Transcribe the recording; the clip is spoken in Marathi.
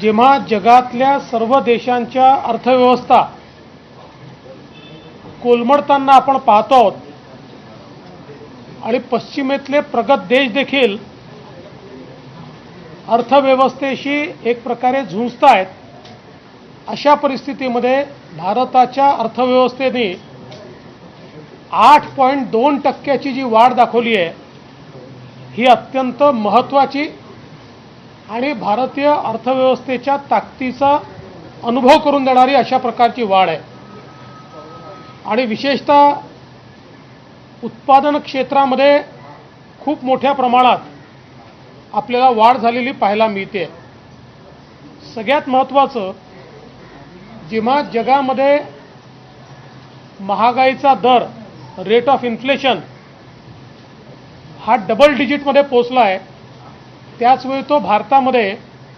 जेव्हा जगातल्या सर्व देशांच्या अर्थव्यवस्था कोलमडताना आपण पाहतो आहोत आणि पश्चिमेतले प्रगत देश देखील अर्थव्यवस्थेशी एक प्रकारे झुंजत आहेत अशा परिस्थितीमध्ये भारताच्या अर्थव्यवस्थेने आठ पॉईंट दोन टक्क्याची जी वाढ दाखवली आहे ही अत्यंत महत्त्वाची आणि भारतीय अर्थव्यवस्थेच्या ताकदीचा अनुभव करून देणारी अशा प्रकारची वाढ आहे. आणि विशेषतः उत्पादन क्षेत्रामध्ये खूप मोठ्या प्रमाणात आपल्याला वाढ झालेली पाहायला मिळते. सगळ्यात महत्त्वाचं जेव्हा जगामध्ये महागाईचा दर रेट ऑफ इन्फ्लेशन हा डबल डिजिटमध्ये पोचला आहे त्याचवेळी तो भारतामध्ये